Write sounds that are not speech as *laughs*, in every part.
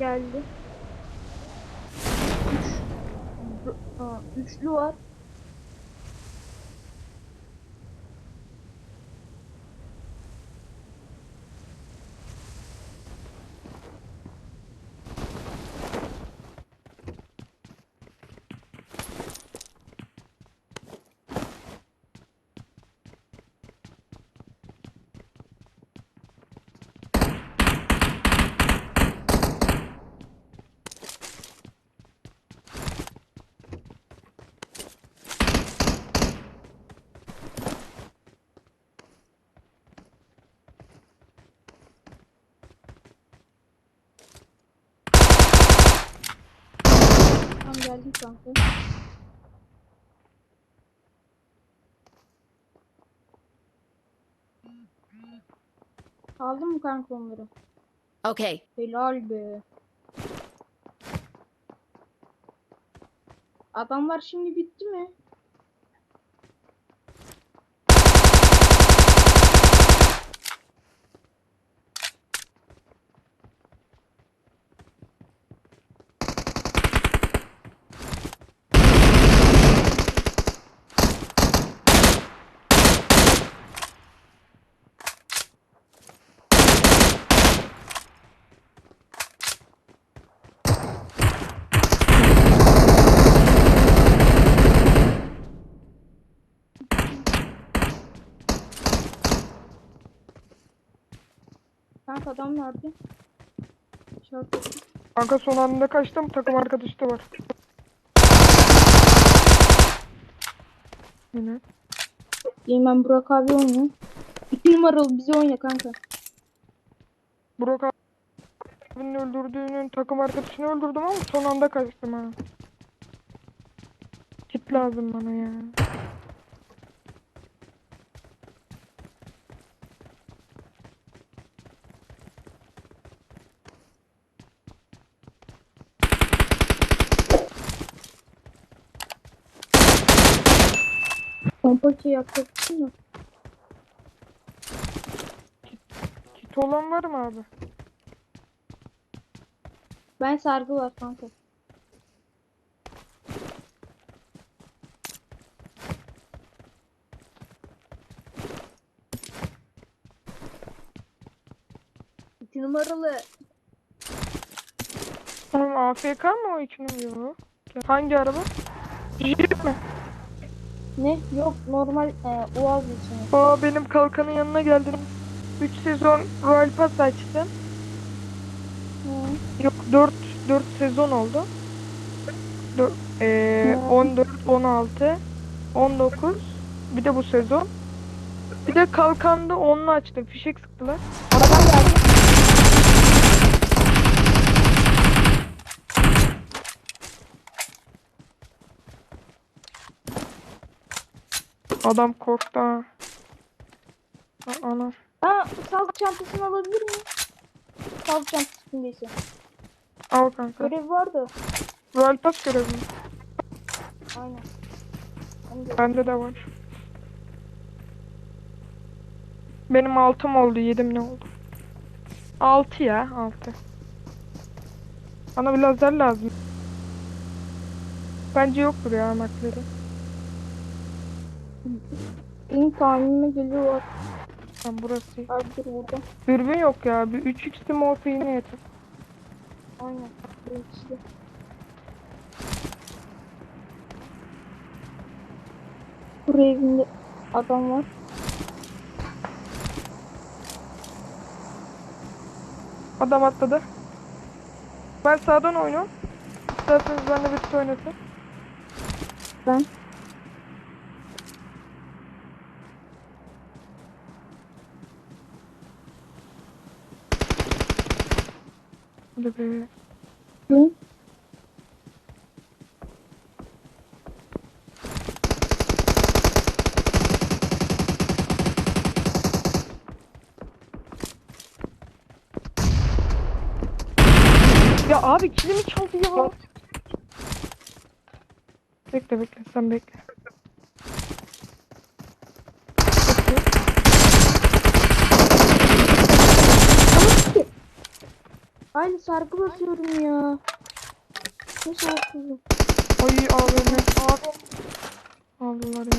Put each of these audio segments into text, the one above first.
Geldi. Üç. Üçlü var. Tam geldi kanka. Aldın mı kanka onları? Okay. Helal be. Adamlar şimdi bitti mi? Adam nerede? Şarkı. Kanka son anda kaçtım. Takım arkadaşı da var. Yine. Diyeyim ben Burak abi oynuyor. İki numaralı bizi oyna kanka. Burak abinin öldürdüğünün takım arkadaşını öldürdüm ama son anda kaçtım ha. Kit lazım bana ya. Pompaki yapacaksın mı? Kit olan var mı abi? Ben sargı var kanka. İki numaralı. Oğlum AFK mı o iki numara? Hangi araba? Jeep mi? Ne? Yok normal e, Uaz için. Aa benim kalkanın yanına geldim. 3 sezon Royal Pass açtım. Hı. Yok 4 4 sezon oldu. Dör, eee, 14, 16, 19. Bir de bu sezon. Bir de kalkanda 10'lu açtım. Fişek sıktılar. Araban geldi. Adam korktu ha. Ana. Aa sağlık çantasını alabilir miyim? Sağlık çantası kimdeyse. Al kanka. Görev vardı. Royal Pass görevi mi? Aynen. Onu da- Bende de var. Benim altım oldu. Yedim ne oldu? 6 ya. 6. Bana bir lazer lazım. Bence yoktur ya makleri. Benim tahminime geliyor var. Tam burası. Vardır burada. Dürbün yok ya. Bir 3x smoke yine yeter. Aynen. Evet işte. Buraya evinde adam var. Adam atladı. Ben sağdan oynuyorum. İsterseniz ben de birlikte oynasın. Ben. Hadi be. Hı? Ya abi kilimi çaldı ya. Bekle bekle sen bekle. Hayır sargı basıyorum ya. Ne şanssızım. Ay AVM. Aldılar ya.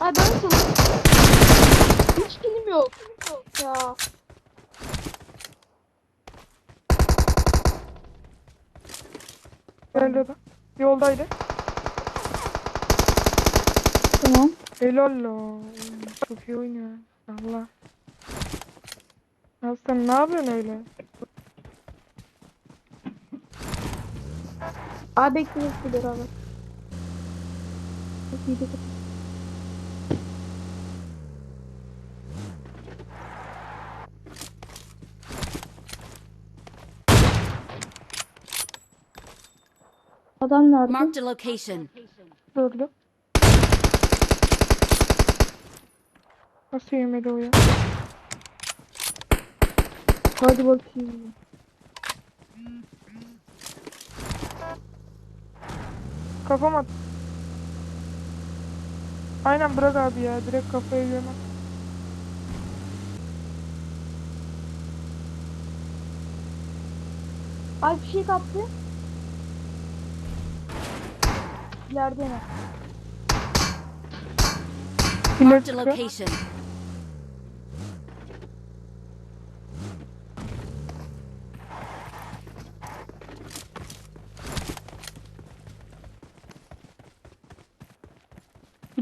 Ay ben nasıl? Hiç kilim yok. Ya. Geldi adam. Yoldaydı. Tamam. Helal la. Çok iyi oynuyor. Allah. Ya sen ne yapıyorsun öyle? Abi bekliyoruz bir beraber. Çok iyi dedim. Adam nerede? Marked a location. Gördüm. Nasıl yemedi o ya? Hadi bakayım. Kafam at. Aynen bırak abi ya. Direkt kafaya gömem. Ay bir şey kaptı. İleride ne? Filler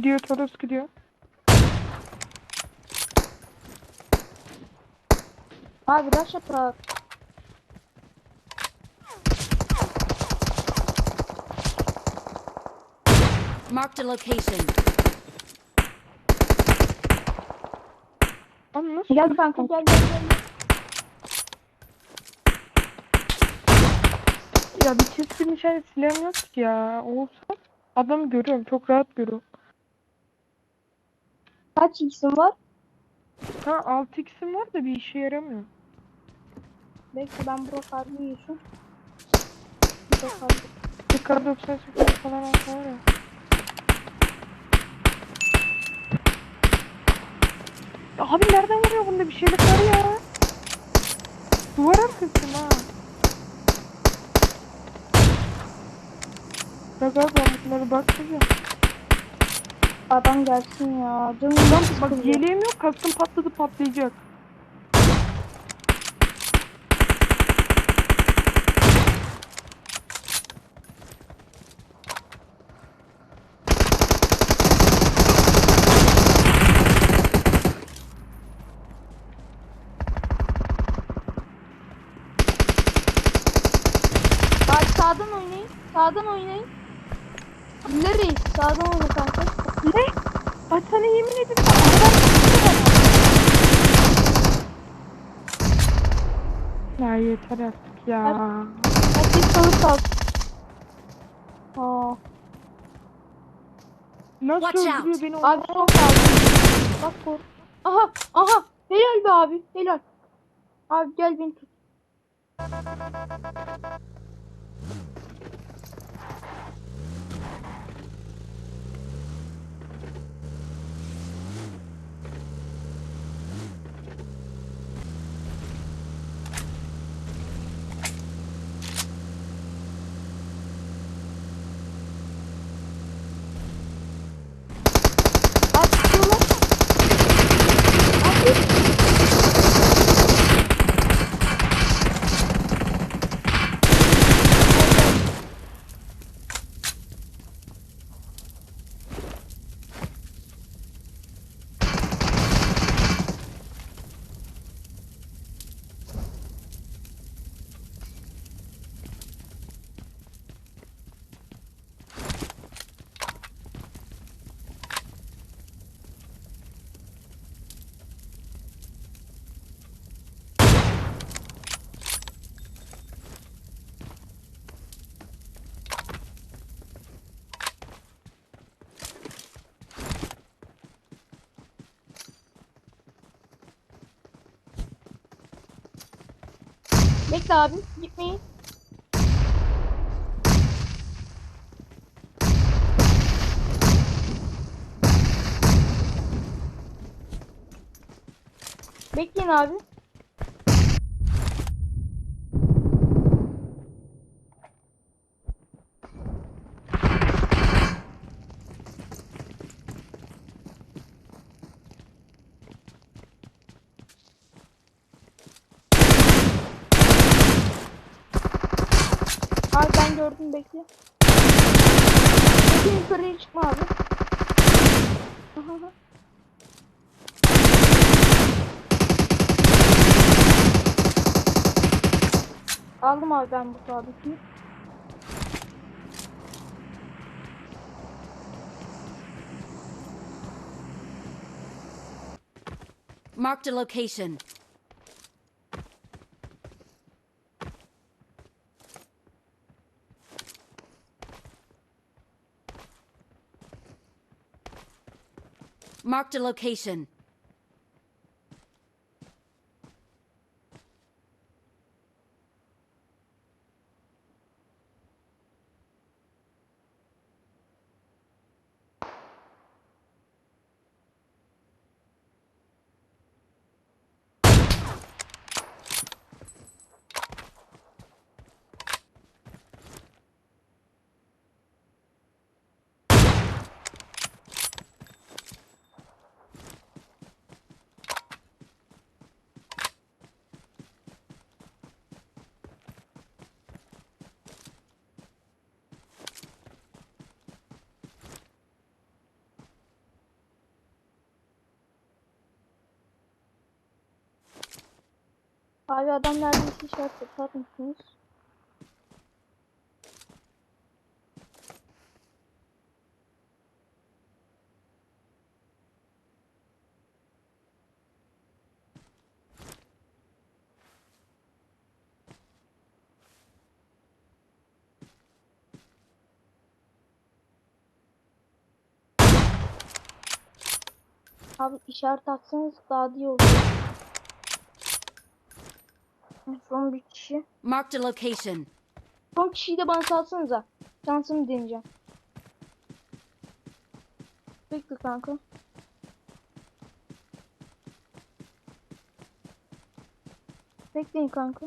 Gidiyor Toros gidiyor. Abi rush atak. Marked a location. Lan nasıl? Gel kanka gel gel gel. Ya bir çizgi nişan silahım yok ki ya. Olsa adamı görüyorum. Çok rahat görüyorum. Kaç x'in var? Ha 6x'im var da bir işe yaramıyor. Bekle ben Burak abi yiyorsun. Burak abi. 98 falan alsa var ya. Ya Abi nereden vuruyor bunda bir şeylik var ya. Duvar arkası ha. Bak abi ben bunlara bakacağım. Adam gelsin ya. Canım Lan bak yeleğim yok kaskım patladı patlayacak. Abi sağdan oynayın. Sağdan oynayın. Nereye? Sağdan oyna kanka. Ne? Bak sana yemin ederim. Ya yeter artık ya. Herkes salıp kalsın. Aa. Nasıl Watch öldürüyor out. beni? Abi son kaldı. Bak kor. Aha. Aha. Helal be abi. Helal. Abi gel beni tut. Bekle abi gitmeyin. Bekleyin abi. Gördüm bekle. Bekle yukarıya çıkma abi. *laughs* Aldım abi ben bu sabitini. Marked a location. Marked a location. Abi adam neredeyse işaret yapar mısınız? Abi işaret atsanız daha iyi olur. Son bir kişi. Marked a location. Son kişiyi de bana salsanıza. Şansımı deneyeceğim. Bekle kanka. Bekleyin kanka.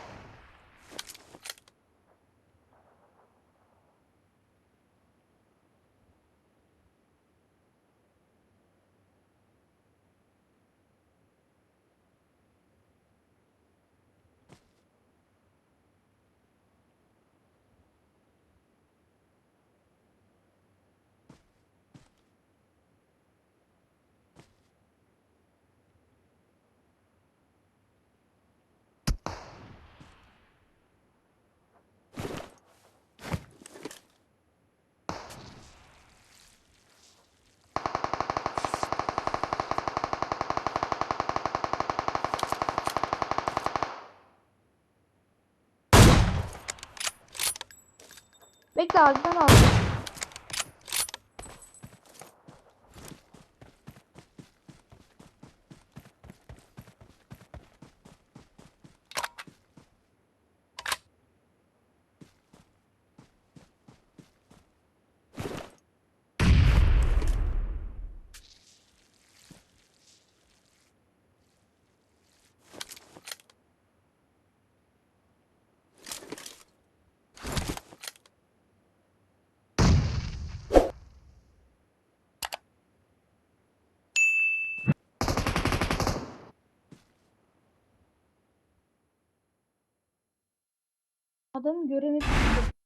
Bekle abi ben Adamı göremedim.